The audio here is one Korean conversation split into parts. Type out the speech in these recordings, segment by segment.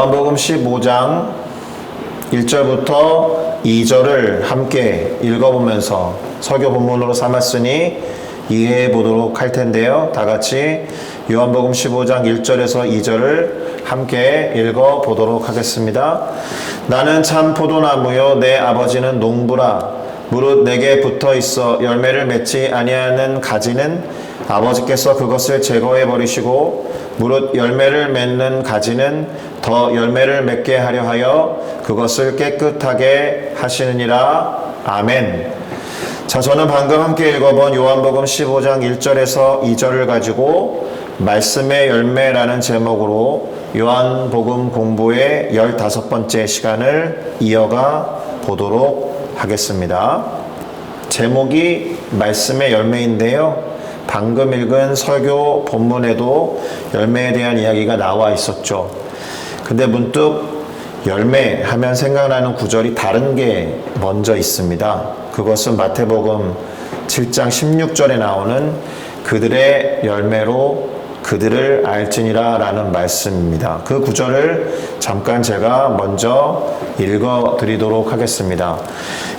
요한복음 15장 1절부터 2절을 함께 읽어보면서 설교 본문으로 삼았으니 이해해 보도록 할 텐데요. 다 같이 요한복음 15장 1절에서 2절을 함께 읽어 보도록 하겠습니다. 나는 참 포도나무요 내 아버지는 농부라 무릇 내게 붙어 있어 열매를 맺지 아니하는 가지는 아버지께서 그것을 제거해 버리시고 무릇 열매를 맺는 가지는 더 열매를 맺게 하려 하여 그것을 깨끗하게 하시느니라 아멘. 자, 저는 방금 함께 읽어본 요한복음 15장 1절에서 2절을 가지고 말씀의 열매라는 제목으로 요한복음 공부의 15번째 시간을 이어가 보도록 하겠습니다. 제목이 말씀의 열매인데요. 방금 읽은 설교 본문에도 열매에 대한 이야기가 나와 있었죠. 근데 문득 열매 하면 생각나는 구절이 다른 게 먼저 있습니다. 그것은 마태복음 7장 16절에 나오는 그들의 열매로 그들을 알지니라 라는 말씀입니다. 그 구절을 잠깐 제가 먼저 읽어 드리도록 하겠습니다.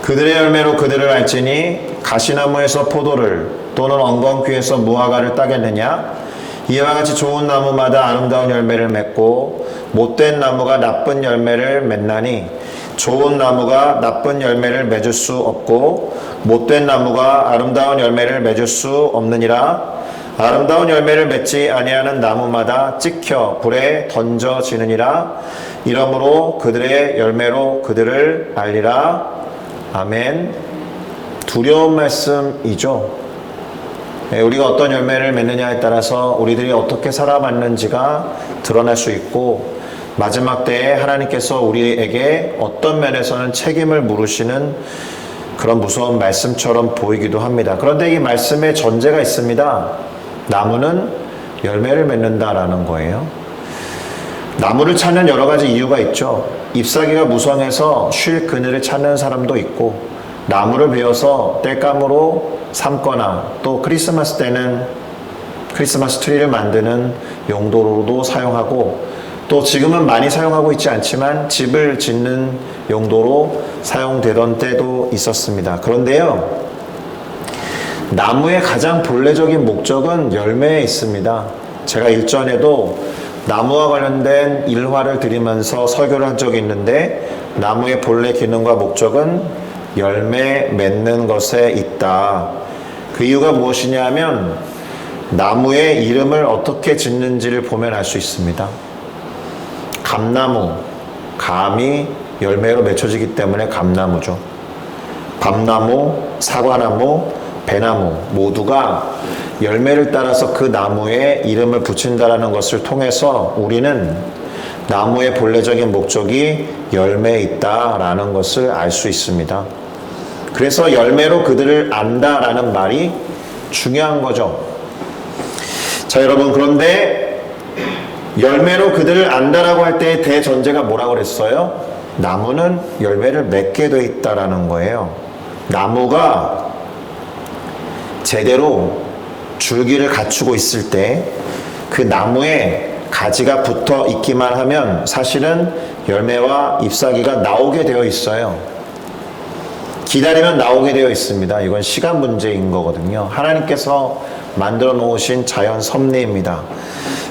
그들의 열매로 그들을 알지니 가시나무에서 포도를 또는 엉겅퀴에서 무화과를 따겠느냐? 이와 같이 좋은 나무마다 아름다운 열매를 맺고 못된 나무가 나쁜 열매를 맺나니 좋은 나무가 나쁜 열매를 맺을 수 없고 못된 나무가 아름다운 열매를 맺을 수 없느니라? 아름다운 열매를 맺지 아니하는 나무마다 찍혀 불에 던져지느니라? 이러므로 그들의 열매로 그들을 알리라. 아멘. 두려운 말씀이죠. 예, 우리가 어떤 열매를 맺느냐에 따라서 우리들이 어떻게 살아왔는지가 드러날 수 있고 마지막 때에 하나님께서 우리에게 어떤 면에서는 책임을 물으시는 그런 무서운 말씀처럼 보이기도 합니다. 그런데 이 말씀에 전제가 있습니다. 나무는 열매를 맺는다라는 거예요. 나무를 찾는 여러 가지 이유가 있죠. 잎사귀가 무성해서 쉴 그늘을 찾는 사람도 있고 나무를 베어서 땔감으로 삼거나 또 크리스마스 때는 크리스마스 트리를 만드는 용도로도 사용하고 또 지금은 많이 사용하고 있지 않지만 집을 짓는 용도로 사용되던 때도 있었습니다. 그런데요, 나무의 가장 본래적인 목적은 열매에 있습니다. 제가 일전에도 나무와 관련된 일화를 드리면서 설교를 한 적이 있는데 나무의 본래 기능과 목적은 열매 맺는 것에 있다. 그 이유가 무엇이냐면 나무의 이름을 어떻게 짓는지를 보면 알 수 있습니다. 감나무, 감이 열매로 맺혀지기 때문에 감나무죠. 밤나무, 사과나무, 배나무 모두가 열매를 따라서 그 나무에 이름을 붙인다라는 것을 통해서 우리는 나무의 본래적인 목적이 열매에 있다라는 것을 알 수 있습니다. 그래서 열매로 그들을 안다라는 말이 중요한 거죠. 자, 여러분, 그런데 열매로 그들을 안다라고 할 때의 대전제가 뭐라고 그랬어요? 나무는 열매를 맺게 돼 있다라는 거예요. 나무가 제대로 줄기를 갖추고 있을 때 그 나무에 가지가 붙어 있기만 하면 사실은 열매와 잎사귀가 나오게 되어 있어요. 기다리면 나오게 되어 있습니다. 이건 시간 문제인 거거든요. 하나님께서 만들어 놓으신 자연 섭리입니다.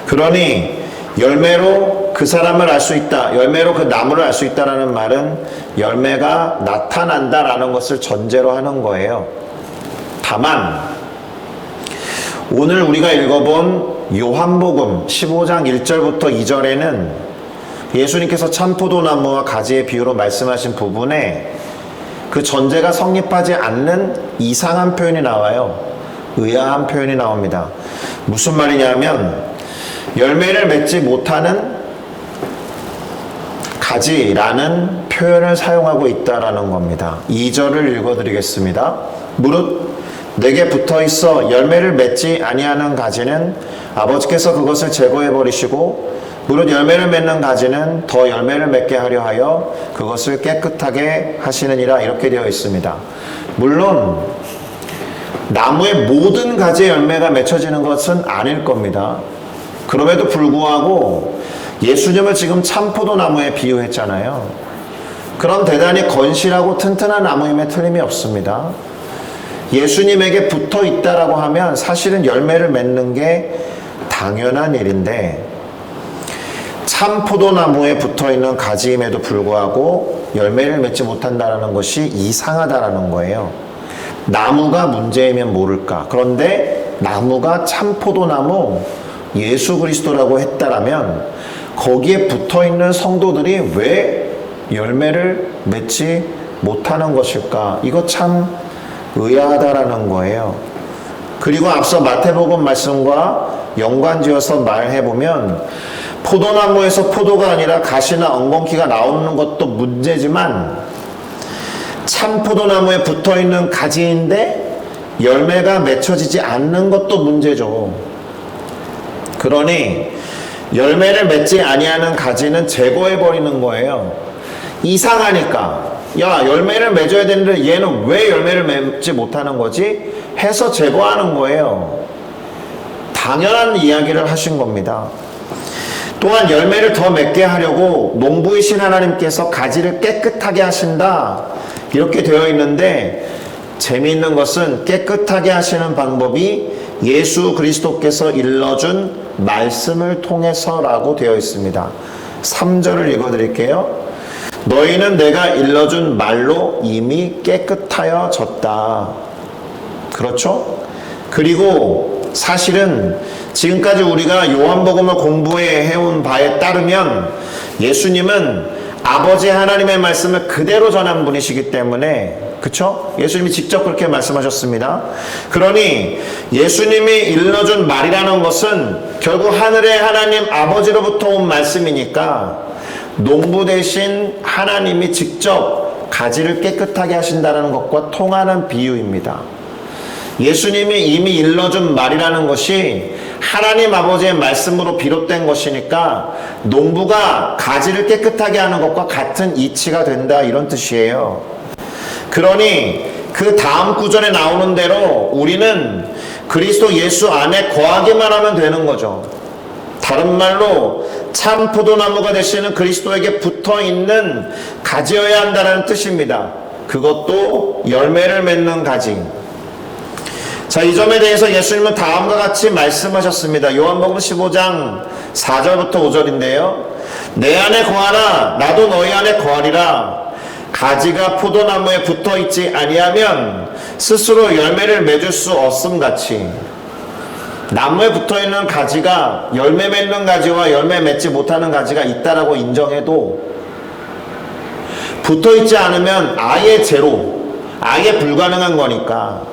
그러니 열매로 그 사람을 알 수 있다. 열매로 그 나무를 알 수 있다라는 말은 열매가 나타난다라는 것을 전제로 하는 거예요. 다만 오늘 우리가 읽어본 요한복음 15장 1절부터 2절에는 예수님께서 참포도나무와 가지의 비유로 말씀하신 부분에 그 전제가 성립하지 않는 이상한 표현이 나와요. 의아한 표현이 나옵니다. 무슨 말이냐면 열매를 맺지 못하는 가지라는 표현을 사용하고 있다라는 겁니다. 2절을 읽어드리겠습니다. 무릇 내게 붙어 있어 열매를 맺지 아니하는 가지는 아버지께서 그것을 제거해 버리시고 무릇 열매를 맺는 가지는 더 열매를 맺게 하려 하여 그것을 깨끗하게 하시느니라 이렇게 되어 있습니다. 물론 나무의 모든 가지의 열매가 맺혀지는 것은 아닐 겁니다. 그럼에도 불구하고 예수님을 지금 참포도 나무에 비유했잖아요. 그런 대단히 건실하고 튼튼한 나무임에 틀림이 없습니다. 예수님에게 붙어 있다라고 하면 사실은 열매를 맺는 게 당연한 일인데 참 포도나무에 붙어 있는 가지임에도 불구하고 열매를 맺지 못한다라는 것이 이상하다라는 거예요. 나무가 문제이면 모를까. 그런데 나무가 참 포도나무 예수 그리스도라고 했다라면 거기에 붙어 있는 성도들이 왜 열매를 맺지 못하는 것일까? 이거 참 의아하다라는 거예요. 그리고 앞서 마태복음 말씀과 연관지어서 말해보면 포도나무에서 포도가 아니라 가시나 엉겅퀴가 나오는 것도 문제지만 참 포도나무에 붙어 있는 가지인데 열매가 맺혀지지 않는 것도 문제죠. 그러니 열매를 맺지 아니하는 가지는 제거해 버리는 거예요. 이상하니까 야 열매를 맺어야 되는데 얘는 왜 열매를 맺지 못하는 거지? 해서 제거하는 거예요. 당연한 이야기를 하신 겁니다. 또한 열매를 더 맺게 하려고 농부이신 하나님께서 가지를 깨끗하게 하신다. 이렇게 되어 있는데 재미있는 것은 깨끗하게 하시는 방법이 예수 그리스도께서 일러준 말씀을 통해서라고 되어 있습니다. 3절을 읽어 드릴게요. 너희는 내가 일러준 말로 이미 깨끗하여졌다. 그렇죠? 그리고 사실은 지금까지 우리가 요한복음을 공부해 해온 바에 따르면 예수님은 아버지 하나님의 말씀을 그대로 전한 분이시기 때문에 그쵸? 예수님이 직접 그렇게 말씀하셨습니다. 그러니 예수님이 일러준 말이라는 것은 결국 하늘의 하나님 아버지로부터 온 말씀이니까 농부 대신 하나님이 직접 가지를 깨끗하게 하신다는 것과 통하는 비유입니다. 예수님이 이미 일러준 말이라는 것이 하나님 아버지의 말씀으로 비롯된 것이니까 농부가 가지를 깨끗하게 하는 것과 같은 이치가 된다 이런 뜻이에요. 그러니 그 다음 구절에 나오는 대로 우리는 그리스도 예수 안에 거하기만 하면 되는 거죠. 다른 말로 참 포도나무가 되시는 그리스도에게 붙어 있는 가지여야 한다는 뜻입니다. 그것도 열매를 맺는 가지. 자, 이 점에 대해서 예수님은 다음과 같이 말씀하셨습니다. 요한복음 15장 4절부터 5절인데요. 내 안에 거하라, 나도 너희 안에 거하리라. 가지가 포도나무에 붙어 있지 아니하면 스스로 열매를 맺을 수 없음 같이 나무에 붙어 있는 가지가 열매 맺는 가지와 열매 맺지 못하는 가지가 있다라고 인정해도 붙어 있지 않으면 아예 제로, 아예 불가능한 거니까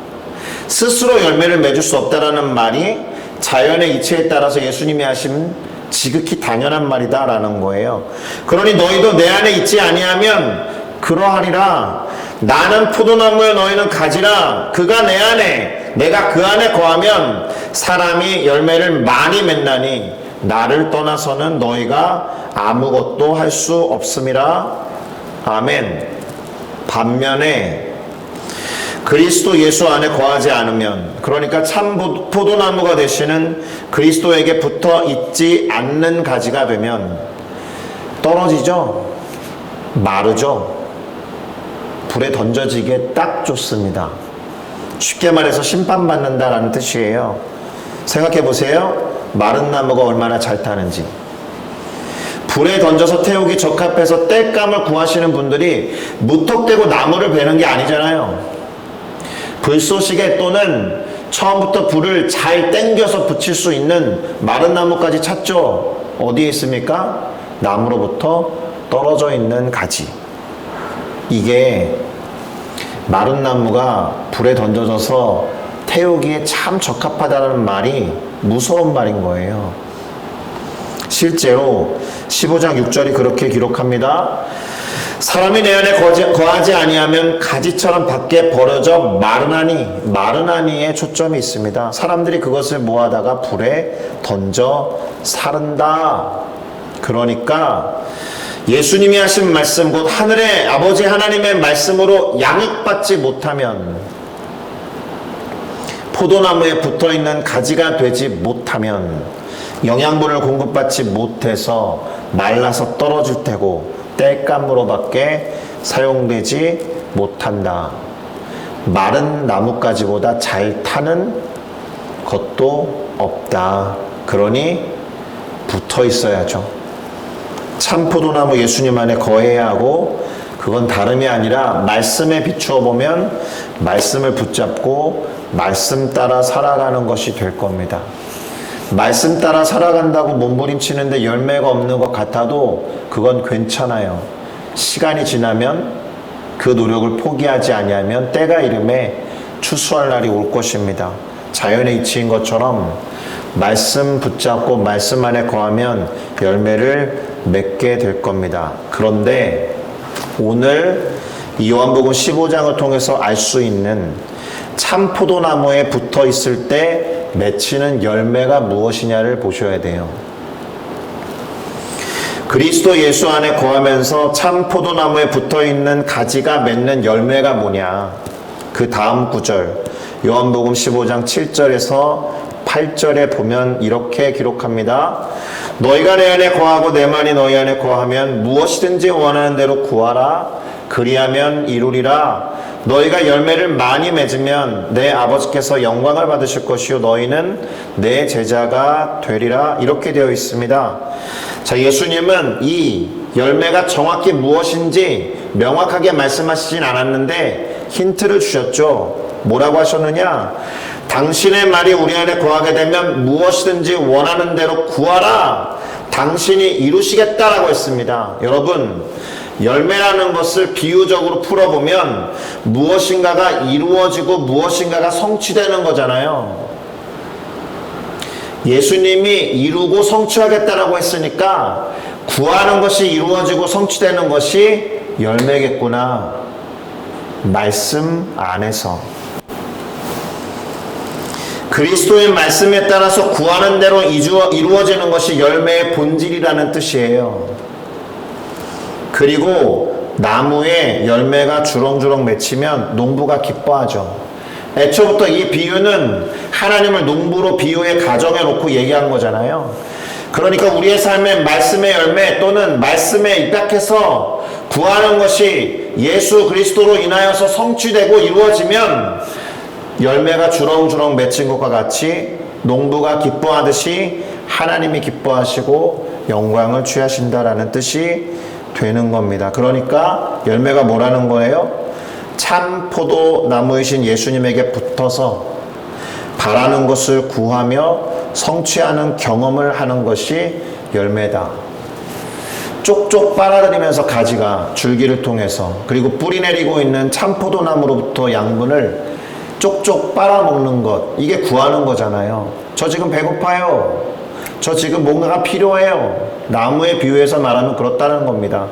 스스로 열매를 맺을 수 없다라는 말이 자연의 이치에 따라서 예수님이 하신 지극히 당연한 말이다라는 거예요. 그러니 너희도 내 안에 있지 아니하면 그러하리라. 나는 포도나무에 너희는 가지라. 그가 내 안에, 내가 그 안에 거하면 사람이 열매를 많이 맺나니 나를 떠나서는 너희가 아무것도 할 수 없음이라. 아멘. 반면에 그리스도 예수 안에 거하지 않으면 그러니까 참 포도나무가 되시는 그리스도에게 붙어 있지 않는 가지가 되면 떨어지죠. 마르죠. 불에 던져지기에 딱 좋습니다. 쉽게 말해서 심판받는다라는 뜻이에요. 생각해 보세요. 마른 나무가 얼마나 잘 타는지. 불에 던져서 태우기 적합해서 땔감을 구하시는 분들이 무턱대고 나무를 베는 게 아니잖아요. 불쏘시개 또는 처음부터 불을 잘 땡겨서 붙일 수 있는 마른 나무까지 찾죠. 어디에 있습니까? 나무로부터 떨어져 있는 가지. 이게 마른 나무가 불에 던져져서 태우기에 참 적합하다는 말이 무서운 말인 거예요. 실제로 15장 6절이 그렇게 기록합니다. 사람이 내 안에 거하지 아니하면 가지처럼 밖에 버려져 마르나니 마르나니에 초점이 있습니다. 사람들이 그것을 모아다가 불에 던져 사른다. 그러니까 예수님이 하신 말씀 곧 하늘의 아버지 하나님의 말씀으로 양육받지 못하면 포도나무에 붙어 있는 가지가 되지 못하면 영양분을 공급받지 못해서 말라서 떨어질 테고 땔감으로밖에 사용되지 못한다. 마른 나뭇가지보다 잘 타는 것도 없다. 그러니 붙어 있어야죠. 참포도나무 예수님 안에 거해야 하고 그건 다름이 아니라 말씀에 비추어 보면 말씀을 붙잡고 말씀 따라 살아가는 것이 될 겁니다. 말씀 따라 살아간다고 몸부림치는데 열매가 없는 것 같아도 그건 괜찮아요. 시간이 지나면 그 노력을 포기하지 아니하면 때가 이름에 추수할 날이 올 것입니다. 자연의 이치인 것처럼 말씀 붙잡고 말씀 안에 거하면 열매를 맺게 될 겁니다. 그런데 오늘 이 요한복음 15장을 통해서 알 수 있는 참 포도나무에 붙어 있을 때 맺히는 열매가 무엇이냐를 보셔야 돼요. 그리스도 예수 안에 거하면서 참 포도나무에 붙어 있는 가지가 맺는 열매가 뭐냐? 그 다음 구절 요한복음 15장 7절에서 8절에 보면 이렇게 기록합니다. 너희가 내 안에 거하고 내 말이 너희 안에 거하면 무엇이든지 원하는 대로 구하라. 그리하면 이루리라. 너희가 열매를 많이 맺으면 내 아버지께서 영광을 받으실 것이요 너희는 내 제자가 되리라. 이렇게 되어 있습니다. 자, 예수님은 이 열매가 정확히 무엇인지 명확하게 말씀하시진 않았는데 힌트를 주셨죠. 뭐라고 하셨느냐? 당신의 말이 우리 안에 거하게 되면 무엇이든지 원하는 대로 구하라. 당신이 이루시겠다라고 했습니다. 여러분, 열매라는 것을 비유적으로 풀어보면 무엇인가가 이루어지고 무엇인가가 성취되는 거잖아요. 예수님이 이루고 성취하겠다라고 했으니까 구하는 것이 이루어지고 성취되는 것이 열매겠구나. 말씀 안에서. 그리스도의 말씀에 따라서 구하는 대로 이루어지는 것이 열매의 본질이라는 뜻이에요. 그리고 나무에 열매가 주렁주렁 맺히면 농부가 기뻐하죠. 애초부터 이 비유는 하나님을 농부로 비유해 가정해 놓고 얘기한 거잖아요. 그러니까 우리의 삶의 말씀의 열매 또는 말씀에 입각해서 구하는 것이 예수 그리스도로 인하여서 성취되고 이루어지면 열매가 주렁주렁 맺힌 것과 같이 농부가 기뻐하듯이 하나님이 기뻐하시고 영광을 취하신다라는 뜻이 되는 겁니다. 그러니까 열매가 뭐라는 거예요? 참 포도나무이신 예수님에게 붙어서 바라는 것을 구하며 성취하는 경험을 하는 것이 열매다. 쪽쪽 빨아들이면서 가지가 줄기를 통해서 그리고 뿌리 내리고 있는 참포도나무로부터 양분을 쪽쪽 빨아먹는 것 이게 구하는 거잖아요. 저 지금 배고파요. 저 지금 뭔가가 필요해요. 나무에 비유해서 말하면 그렇다는 겁니다.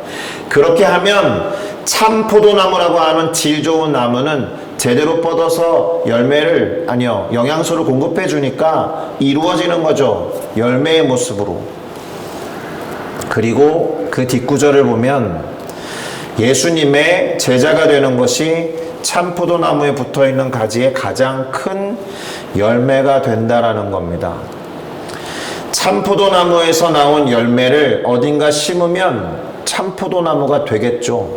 그렇게 하면 참 포도나무라고 하는 질 좋은 나무는 제대로 뻗어서 열매를 아니요 영양소를 공급해 주니까 이루어지는 거죠. 열매의 모습으로. 그리고 그 뒷구절을 보면 예수님의 제자가 되는 것이 참 포도나무에 붙어 있는 가지의 가장 큰 열매가 된다라는 겁니다. 참 포도나무에서 나온 열매를 어딘가 심으면 참 포도나무가 되겠죠.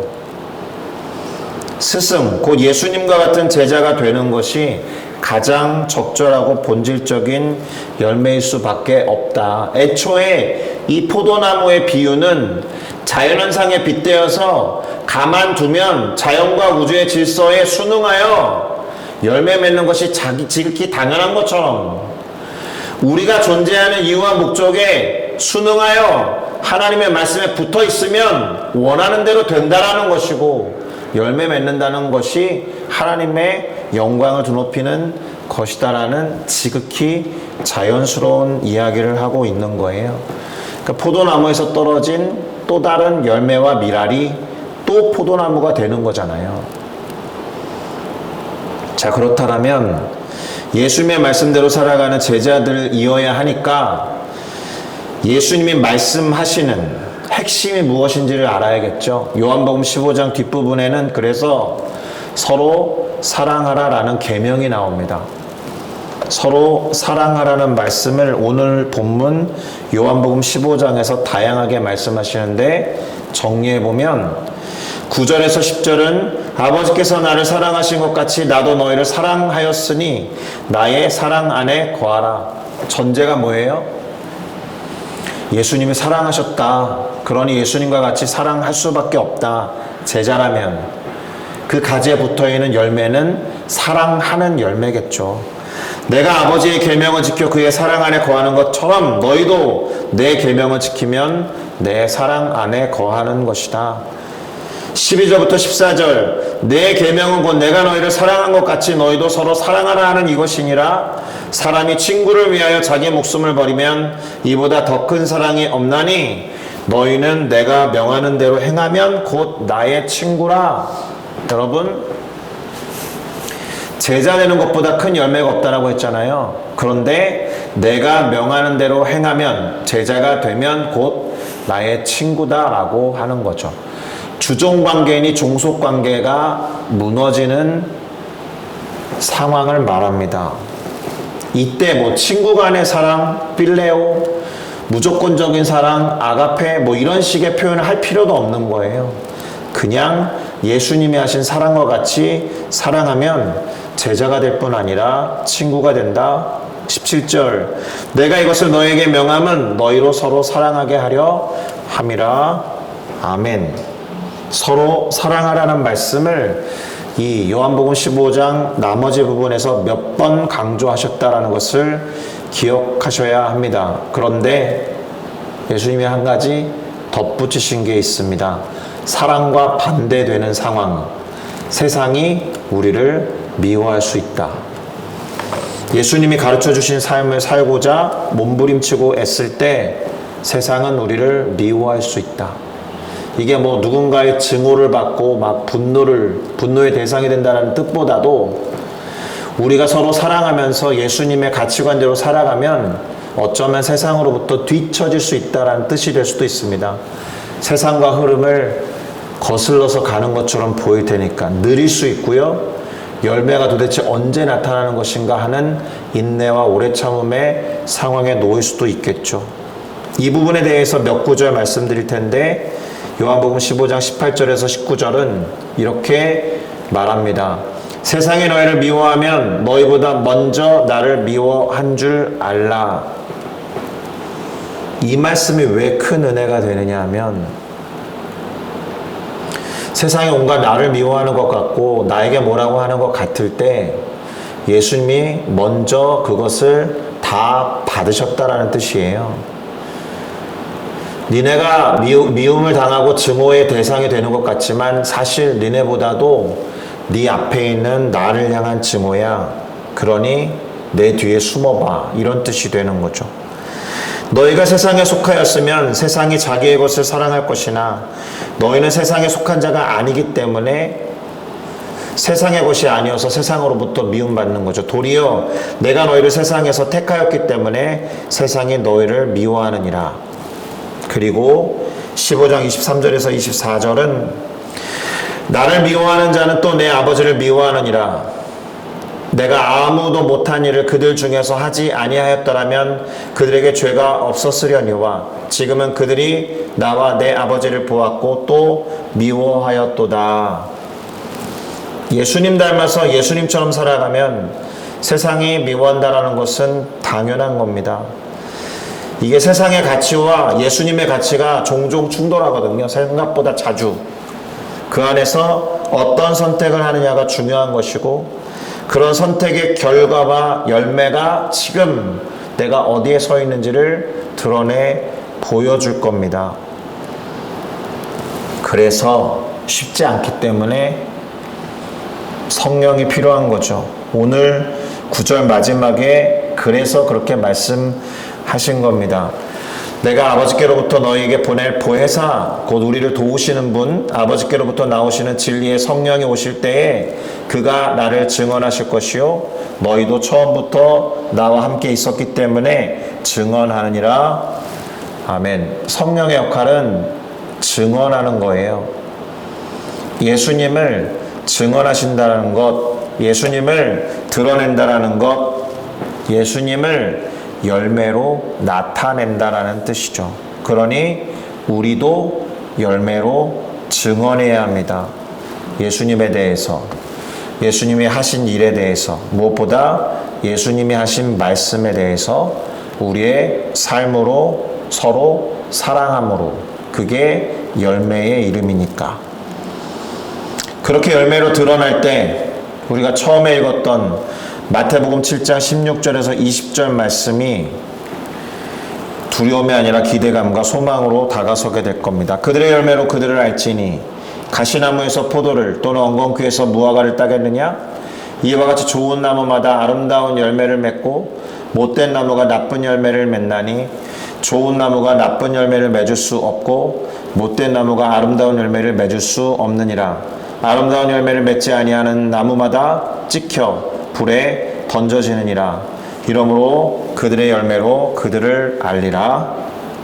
스승, 곧 예수님과 같은 제자가 되는 것이 가장 적절하고 본질적인 열매일 수밖에 없다. 애초에 이 포도나무의 비유는 자연현상에 빗대어서 가만두면 자연과 우주의 질서에 순응하여 열매 맺는 것이 자기 지극히 당연한 것처럼 우리가 존재하는 이유와 목적에 순응하여 하나님의 말씀에 붙어 있으면 원하는 대로 된다라는 것이고 열매 맺는다는 것이 하나님의 영광을 드높이는 것이다라는 지극히 자연스러운 이야기를 하고 있는 거예요. 그러니까 포도나무에서 떨어진 또 다른 열매와 미랄이 또 포도나무가 되는 거잖아요. 자, 그렇다면 예수님의 말씀대로 살아가는 제자들을 이어야 하니까 예수님이 말씀하시는 핵심이 무엇인지를 알아야겠죠. 요한복음 15장 뒷부분에는 그래서 서로 사랑하라라는 계명이 나옵니다. 서로 사랑하라는 말씀을 오늘 본문 요한복음 15장에서 다양하게 말씀하시는데 정리해 보면 9절에서 10절은 아버지께서 나를 사랑하신 것 같이 나도 너희를 사랑하였으니 나의 사랑 안에 거하라. 전제가 뭐예요? 예수님이 사랑하셨다. 그러니 예수님과 같이 사랑할 수밖에 없다. 제자라면 그 가지에 붙어 있는 열매는 사랑하는 열매겠죠. 내가 아버지의 계명을 지켜 그의 사랑 안에 거하는 것처럼 너희도 내 계명을 지키면 내 사랑 안에 거하는 것이다. 12절부터 14절 내 계명은 곧 내가 너희를 사랑한 것 같이 너희도 서로 사랑하라 하는 이것이니라 사람이 친구를 위하여 자기 목숨을 버리면 이보다 더 큰 사랑이 없나니 너희는 내가 명하는 대로 행하면 곧 나의 친구라 여러분 제자 되는 것보다 큰 열매가 없다라고 했잖아요. 그런데 내가 명하는 대로 행하면 제자가 되면 곧 나의 친구다라고 하는 거죠. 주종 관계니 종속 관계가 무너지는 상황을 말합니다. 이때 뭐 친구 간의 사랑, 필레오, 무조건적인 사랑, 아가페 뭐 이런 식의 표현을 할 필요도 없는 거예요. 그냥 예수님이 하신 사랑과 같이 사랑하면 제자가 될 뿐 아니라 친구가 된다. 17절 내가 이것을 너에게 명함은 너희로 서로 사랑하게 하려 함이라. 아멘. 서로 사랑하라는 말씀을 이 요한복음 15장 나머지 부분에서 몇 번 강조하셨다라는 것을 기억하셔야 합니다. 그런데 예수님이 한 가지 덧붙이신 게 있습니다. 사랑과 반대되는 상황. 세상이 우리를 미워할 수 있다. 예수님이 가르쳐 주신 삶을 살고자 몸부림치고 애쓸 때 세상은 우리를 미워할 수 있다. 이게 뭐 누군가의 증오를 받고 막 분노를 분노의 대상이 된다는 뜻보다도 우리가 서로 사랑하면서 예수님의 가치관대로 살아가면 어쩌면 세상으로부터 뒤처질 수 있다라는 뜻이 될 수도 있습니다. 세상과 흐름을 거슬러서 가는 것처럼 보일 테니까 느릴 수 있고요. 열매가 도대체 언제 나타나는 것인가 하는 인내와 오래 참음의 상황에 놓일 수도 있겠죠. 이 부분에 대해서 몇 구절 말씀드릴 텐데 요한복음 15장 18절에서 19절은 이렇게 말합니다. 세상이 너희를 미워하면 너희보다 먼저 나를 미워한 줄 알라. 이 말씀이 왜 큰 은혜가 되느냐 하면 세상이 온갖 나를 미워하는 것 같고 나에게 뭐라고 하는 것 같을 때 예수님이 먼저 그것을 다 받으셨다라는 뜻이에요. 니네가 미움, 을 당하고 증오의 대상이 되는 것 같지만 사실 니네보다도 네 앞에 있는 나를 향한 증오야. 그러니 내 뒤에 숨어봐. 이런 뜻이 되는 거죠. 너희가 세상에 속하였으면 세상이 자기의 것을 사랑할 것이나 너희는 세상에 속한 자가 아니기 때문에 세상의 것이 아니어서 세상으로부터 미움받는 거죠. 도리어 내가 너희를 세상에서 택하였기 때문에 세상이 너희를 미워하느니라. 그리고 15장 23절에서 24절은 나를 미워하는 자는 또 내 아버지를 미워하느니라. 내가 아무도 못한 일을 그들 중에서 하지 아니하였더라면 그들에게 죄가 없었으려니와 지금은 그들이 나와 내 아버지를 보았고 또 미워하였도다. 예수님 닮아서 예수님처럼 살아가면 세상이 미워한다라는 것은 당연한 겁니다. 이게 세상의 가치와 예수님의 가치가 종종 충돌하거든요. 생각보다 자주. 그 안에서 어떤 선택을 하느냐가 중요한 것이고 그런 선택의 결과와 열매가 지금 내가 어디에 서 있는지를 드러내 보여줄 겁니다. 그래서 쉽지 않기 때문에 성령이 필요한 거죠. 오늘 구절 마지막에 그래서 그렇게 말씀 하신 겁니다. 내가 아버지께로부터 너희에게 보낼 보혜사 곧 우리를 도우시는 분 아버지께로부터 나오시는 진리의 성령이 오실 때에 그가 나를 증언하실 것이요 너희도 처음부터 나와 함께 있었기 때문에 증언하느니라. 아멘. 성령의 역할은 증언하는 거예요. 예수님을 증언하신다는 것 예수님을 드러낸다라는 것 예수님을 열매로 나타낸다라는 뜻이죠. 그러니 우리도 열매로 증언해야 합니다. 예수님에 대해서, 예수님이 하신 일에 대해서, 무엇보다 예수님이 하신 말씀에 대해서 우리의 삶으로 서로 사랑함으로 그게 열매의 이름이니까. 그렇게 열매로 드러날 때 우리가 처음에 읽었던 마태복음 7장 16절에서 20절 말씀이 두려움이 아니라 기대감과 소망으로 다가서게 될 겁니다. 그들의 열매로 그들을 알지니 가시나무에서 포도를 또는 엉겅퀴에서 무화과를 따겠느냐? 이와 같이 좋은 나무마다 아름다운 열매를 맺고 못된 나무가 나쁜 열매를 맺나니 좋은 나무가 나쁜 열매를 맺을 수 없고 못된 나무가 아름다운 열매를 맺을 수 없느니라. 아름다운 열매를 맺지 아니하는 나무마다 찍혀 불에 던져지느니라. 이러므로 그들의 열매로 그들을 알리라.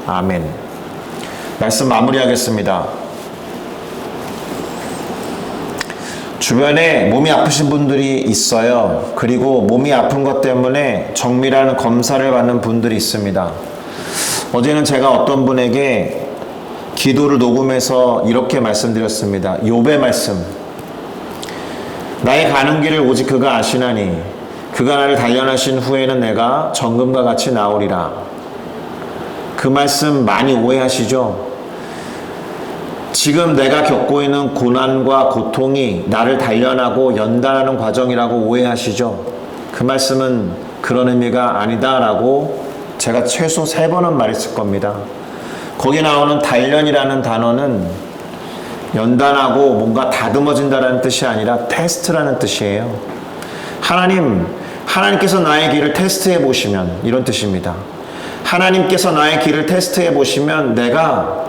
아멘. 말씀 마무리하겠습니다. 주변에 몸이 아프신 분들이 있어요. 그리고 몸이 아픈 것 때문에 정밀한 검사를 받는 분들이 있습니다. 어제는 제가 어떤 분에게 기도를 녹음해서 이렇게 말씀드렸습니다. 욥의 말씀. 나의 가는 길을 오직 그가 아시나니 그가 나를 단련하신 후에는 내가 정금과 같이 나오리라. 그 말씀 많이 오해하시죠? 지금 내가 겪고 있는 고난과 고통이 나를 단련하고 연단하는 과정이라고 오해하시죠? 그 말씀은 그런 의미가 아니다라고 제가 최소 세 번은 말했을 겁니다. 거기 나오는 단련이라는 단어는 연단하고 뭔가 다듬어진다라는 뜻이 아니라 테스트라는 뜻이에요. 하나님, 하나님께서 나의 길을 테스트해 보시면 이런 뜻입니다. 하나님께서 나의 길을 테스트해 보시면 내가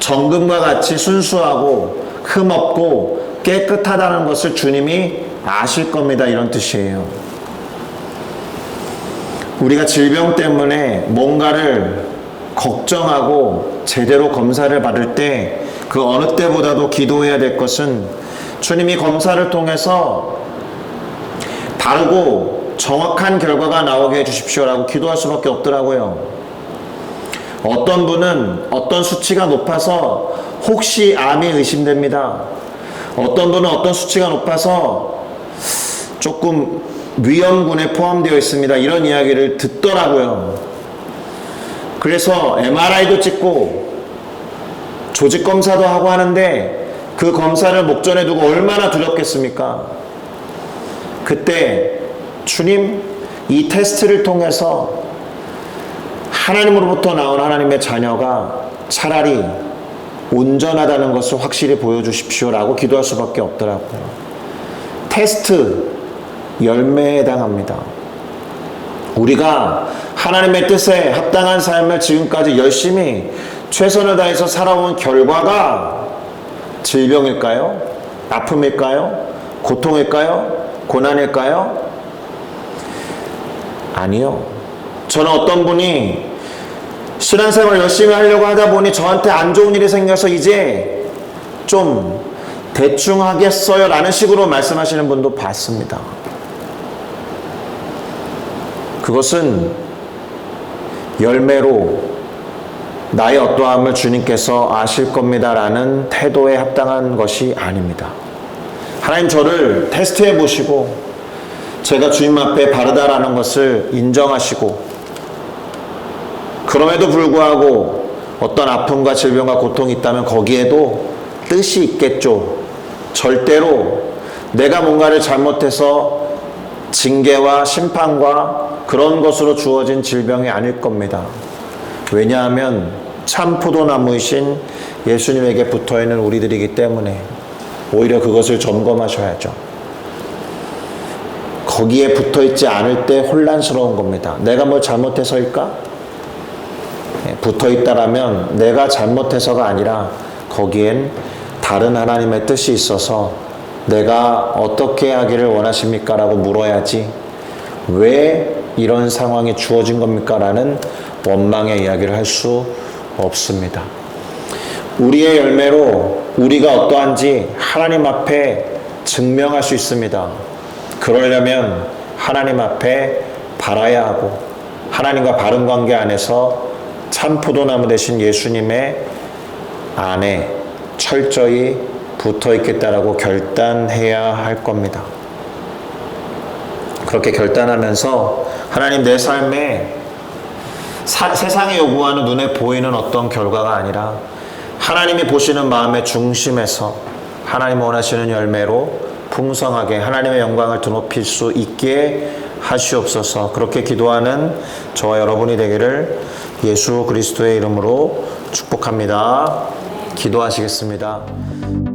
정금과 같이 순수하고 흠없고 깨끗하다는 것을 주님이 아실 겁니다. 이런 뜻이에요. 우리가 질병 때문에 뭔가를 걱정하고 제대로 검사를 받을 때 그 어느 때보다도 기도해야 될 것은 주님이 검사를 통해서 바르고 정확한 결과가 나오게 해주십시오라고 기도할 수밖에 없더라고요. 어떤 분은 어떤 수치가 높아서 혹시 암이 의심됩니다. 어떤 분은 어떤 수치가 높아서 조금 위험군에 포함되어 있습니다. 이런 이야기를 듣더라고요. 그래서 MRI도 찍고 조직 검사도 하고 하는데 그 검사를 목전에 두고 얼마나 두렵겠습니까? 그때 주님 이 테스트를 통해서 하나님으로부터 나온 하나님의 자녀가 차라리 온전하다는 것을 확실히 보여주십시오 라고 기도할 수밖에 없더라고요. 테스트 열매에 해당합니다. 우리가 하나님의 뜻에 합당한 삶을 지금까지 열심히 최선을 다해서 살아온 결과가 질병일까요? 아픔일까요? 고통일까요? 고난일까요? 아니요. 저는 어떤 분이 신앙생활 열심히 하려고 하다 보니 저한테 안 좋은 일이 생겨서 이제 좀 대충 하겠어요 라는 식으로 말씀하시는 분도 봤습니다. 그것은 열매로 나의 어떠함을 주님께서 아실 겁니다라는 태도에 합당한 것이 아닙니다. 하나님 저를 테스트해 보시고 제가 주님 앞에 바르다라는 것을 인정하시고 그럼에도 불구하고 어떤 아픔과 질병과 고통이 있다면 거기에도 뜻이 있겠죠. 절대로 내가 뭔가를 잘못해서 징계와 심판과 그런 것으로 주어진 질병이 아닐 겁니다. 왜냐하면 참 포도나무이신 예수님에게 붙어 있는 우리들이기 때문에 오히려 그것을 점검하셔야죠. 거기에 붙어 있지 않을 때 혼란스러운 겁니다. 내가 뭘 잘못해서일까? 예, 붙어 있다라면 내가 잘못해서가 아니라 거기엔 다른 하나님의 뜻이 있어서 내가 어떻게 하기를 원하십니까? 라고 물어야지 왜 이런 상황이 주어진 겁니까? 라는 원망의 이야기를 할 수 없습니다. 우리의 열매로 우리가 어떠한지 하나님 앞에 증명할 수 있습니다. 그러려면 하나님 앞에 바라야 하고 하나님과 바른 관계 안에서 참 포도나무 되신 예수님의 안에 철저히 붙어 있겠다라고 결단해야 할 겁니다. 그렇게 결단하면서 하나님 내 삶에 사- 세상이 요구하는 눈에 보이는 어떤 결과가 아니라 하나님이 보시는 마음의 중심에서 하나님 원하시는 열매로 풍성하게 하나님의 영광을 드높일 수 있게 하시옵소서 그렇게 기도하는 저와 여러분이 되기를 예수 그리스도의 이름으로 축복합니다. 기도하시겠습니다.